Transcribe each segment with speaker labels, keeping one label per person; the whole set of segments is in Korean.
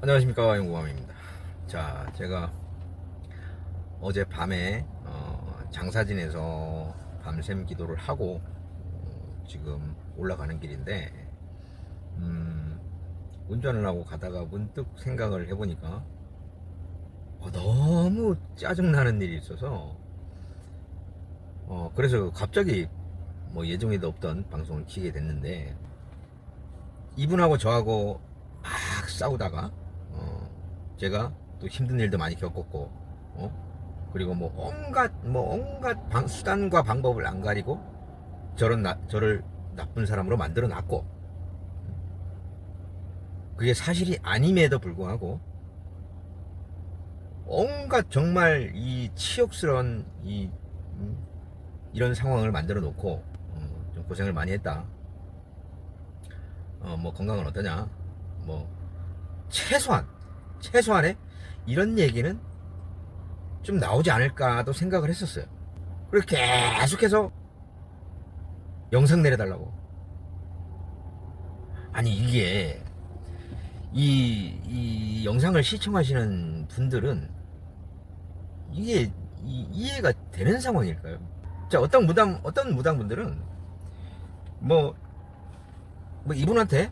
Speaker 1: 안녕하십니까 영구감입니다. 자, 제가 어제 밤에 어, 장사진에서 밤샘 기도를 하고 어, 지금 올라가는 길인데 음, 운전을 하고 가다가 문득 생각을 해보니까 어, 너무 짜증나는 일이 있어서 어, 그래서 갑자기 뭐 예정에도 없던 방송을 키게 됐는데 이분하고 저하고 막 싸우다가 어, 제가 또 힘든 일도 많이 겪었고 어? 그리고 뭐 온갖 뭐 온갖 방, 수단과 방법을 안 가리고 저런 나, 저를 나쁜 사람으로 만들어 놨고 그게 사실이 아님에도 불구하고 온갖 정말 이 치욕스러운 이 음, 이런 상황을 만들어 놓고 어, 좀 고생을 많이 했다. 어, 뭐 건강은 어떠냐? 뭐 최소한 최소한의 이런 얘기는 좀 나오지 않을까도 생각을 했었어요. 그리고 계속해서 영상 내려달라고. 아니 이게 이, 이 영상을 시청하시는 분들은 이게 이, 이해가 되는 상황일까요? 자 어떤 무당 어떤 무당분들은 뭐, 뭐 이분한테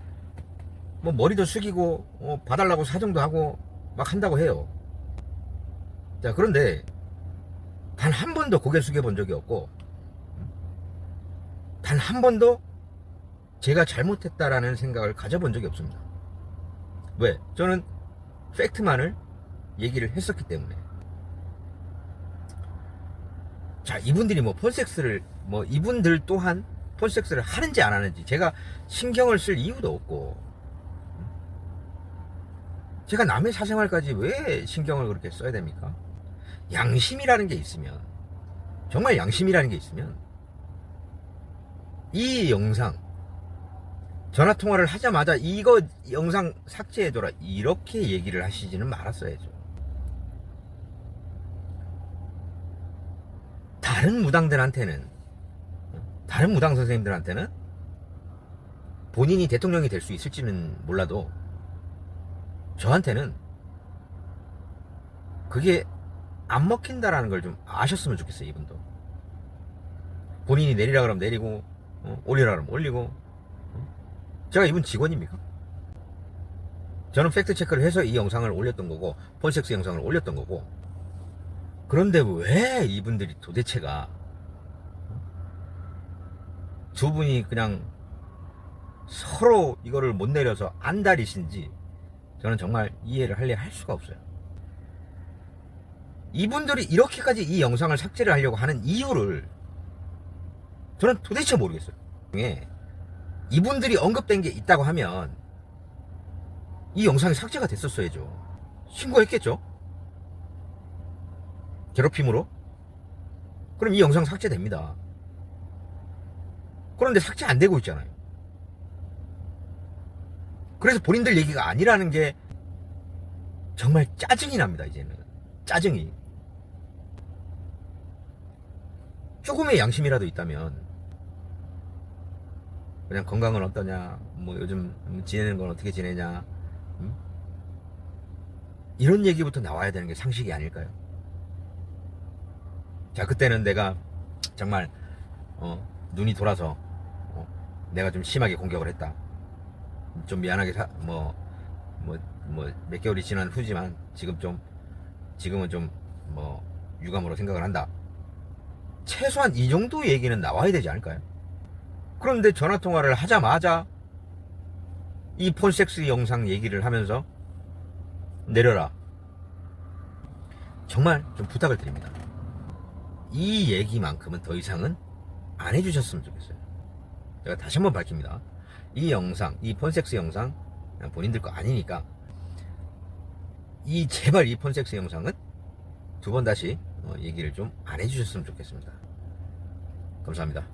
Speaker 1: 뭐 머리도 숙이고 어, 봐달라고 사정도 하고 막 한다고 해요. 자 그런데 단 한 번도 고개 숙여 본 적이 없고 단 한 번도 제가 잘못했다라는 생각을 가져본 적이 없습니다. 왜? 저는 팩트만을 얘기를 했었기 때문에. 자, 이분들이 뭐 폰섹스를, 뭐 이분들 또한 폰섹스를 하는지 안 하는지 제가 신경을 쓸 이유도 없고, 제가 남의 사생활까지 왜 신경을 그렇게 써야 됩니까? 양심이라는 게 있으면, 정말 양심이라는 게 있으면, 이 영상, 전화 통화를 하자마자 이거 영상 삭제해줘라. 이렇게 얘기를 하시지는 말았어야죠. 다른 무당들한테는, 다른 무당 선생님들한테는 본인이 대통령이 될 수 있을지는 몰라도 저한테는 그게 안 먹힌다라는 걸 좀 아셨으면 좋겠어요, 이분도. 본인이 내리라 그러면 내리고, 어, 올리라 그러면 올리고, 어? 제가 이분 직원입니까? 저는 팩트 체크를 해서 이 영상을 올렸던 거고, 폰섹스 영상을 올렸던 거고, 그런데 왜 이분들이 도대체가, 어? 두 분이 그냥 서로 이거를 못 내려서 안달이신지, 저는 정말 이해를 할래 할 수가 없어요. 이분들이 이렇게까지 이 영상을 삭제를 하려고 하는 이유를 저는 도대체 모르겠어요. 이분들이 언급된 게 있다고 하면 이 영상이 삭제가 됐었어야죠. 신고했겠죠? 괴롭힘으로? 그럼 이 영상 삭제됩니다. 그런데 삭제 안 되고 있잖아요. 그래서 본인들 얘기가 아니라는 게 정말 짜증이 납니다, 이제는. 짜증이. 조금의 양심이라도 있다면, 그냥 건강은 어떠냐, 뭐 요즘 지내는 건 어떻게 지내냐, 음? 이런 얘기부터 나와야 되는 게 상식이 아닐까요? 자, 그때는 내가 정말, 어, 눈이 돌아서, 어, 내가 좀 심하게 공격을 했다. 좀 미안하게 사, 뭐, 뭐, 뭐, 몇 개월이 지난 후지만, 지금 좀, 지금은 좀, 뭐, 유감으로 생각을 한다. 최소한 이 정도 얘기는 나와야 되지 않을까요? 그런데 전화 통화를 하자마자, 이 폰섹스 영상 얘기를 하면서, 내려라. 정말 좀 부탁을 드립니다. 이 얘기만큼은 더 이상은 안 해주셨으면 좋겠어요. 제가 다시 한번 밝힙니다. 이 영상, 이 폰섹스 영상, 그냥 본인들 거 아니니까, 이, 제발 이 폰섹스 영상은 두 번 다시 어, 얘기를 좀 안 해주셨으면 좋겠습니다. 감사합니다.